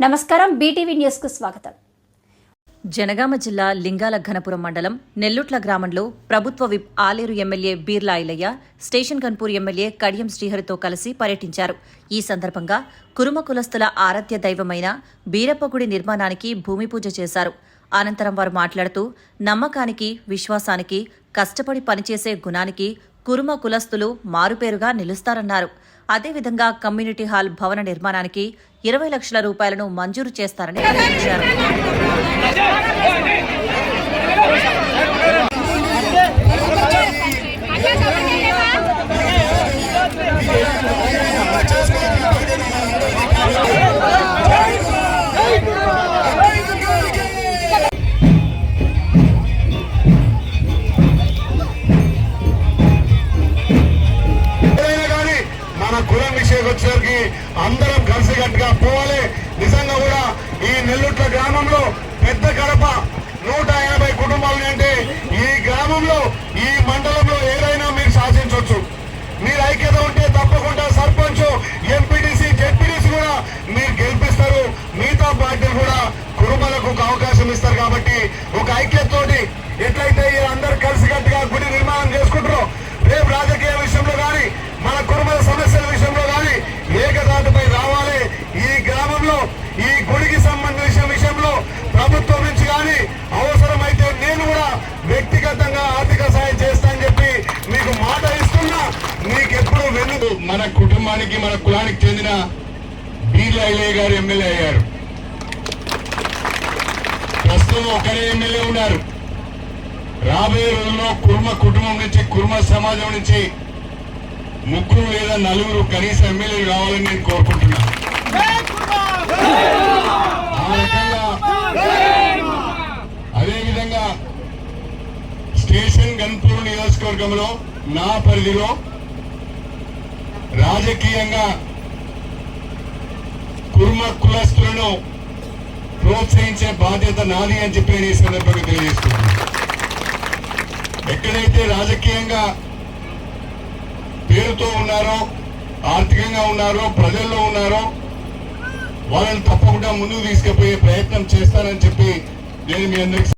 నమస్కారం బీటీవీ న్యూస్కు స్వాగతం. జనగామ జిల్లా లింగాల ఘనపురం మండలం నెల్లుట్ల గ్రామంలో ప్రభుత్వ whip Aleru MLA Beerla Ilaiah station Ghanpur MLA Kadiyam శ్రీహరితో కలిసి పర్యటించారు. ఈ సందర్భంగా కురుమ కులస్తుల ఆరాధ్య దైవమైన బీరప్పగుడి నిర్మాణానికి భూమి పూజ చేశారు. అనంతరం వారు మాట్లాడుతూ నమ్మకానికి విశ్వాసానికి కష్టపడి పనిచేసే గుణానికి కురుమ కులస్తులు మారుపేరుగా నిలుస్తారన్నారు. అదేవిధంగా కమ్యూనిటీ హాల్ భవన నిర్మాణానికి ఇరవై లక్షల రూపాయలను మంజూరు చేస్తారని ప్రకటించారు మన కులం విషయం వచ్చేసరికి అందరం కలిసికట్టుగా పోవాలి. నిజంగా కూడా ఈ నెల్లుట్ల గ్రామంలో పెద్ద కడప నూట ఎనభై కుటుంబాలు అంటే ఈ గ్రామంలో ఈ మండలంలో ఏదైనా మీరు శాసించవచ్చు. మీరు ఐక్యత ఉంటే తప్పకుండా సర్పంచ్ ఎంపీటీసీ జెడ్పీటీసీ కూడా మీరు గెలిపిస్తారు. మిగతా పార్టీలు కూడా కుటుంబాలకు ఒక అవకాశం ఇస్తారు కాబట్టి ఒక ఐక్యతతోటి ఎట్లయితే అందరు కలిసికట్టుగా గుడి నిర్మాణం చేసుకుంటారో రేపు రాజకీయ ఈ గుడికి సంబంధించిన విషయంలో ప్రభుత్వం నుంచి కానీ అవసరమైతే నేను కూడా వ్యక్తిగతంగా ఆర్థిక సాయం చేస్తానని చెప్పి మీకు మాట ఇస్తున్నా. మీకు ఎప్పుడు వెన్ను మన కుటుంబానికి మన కులానికి చెందిన బీర్ల ఐలయ్య గారు ఎమ్మెల్యే అయ్యారు. ప్రస్తుతం ఒకరే ఎమ్మెల్యే ఉన్నారు. రాబోయే రోజుల్లో కుర్మ కుటుంబం నుంచి కుర్మ సమాజం నుంచి ముగ్గురు లేదా నలుగురు కనీస ఎమ్మెల్యేలు కావాలని నేను కోరుకుంటున్నా. స్టేషన్ గన్పూర్ నియోజకవర్గంలో నా పరిధిలో రాజకీయంగా కుర్మ కులస్తులను ప్రోత్సహించే బాధ్యత నాది అని చెప్పి నేను ఈ సందర్భంగా తెలియజేస్తున్నాను. ఎక్కడైతే రాజకీయంగా పేరుతో ఉన్నారో ఆర్థికంగా ఉన్నారో ప్రజల్లో ఉన్నారో వాళ్ళని తప్పకుండా ముందుకు తీసుకుపోయే ప్రయత్నం చేస్తానని చెప్పి నేను మీ అందరికీ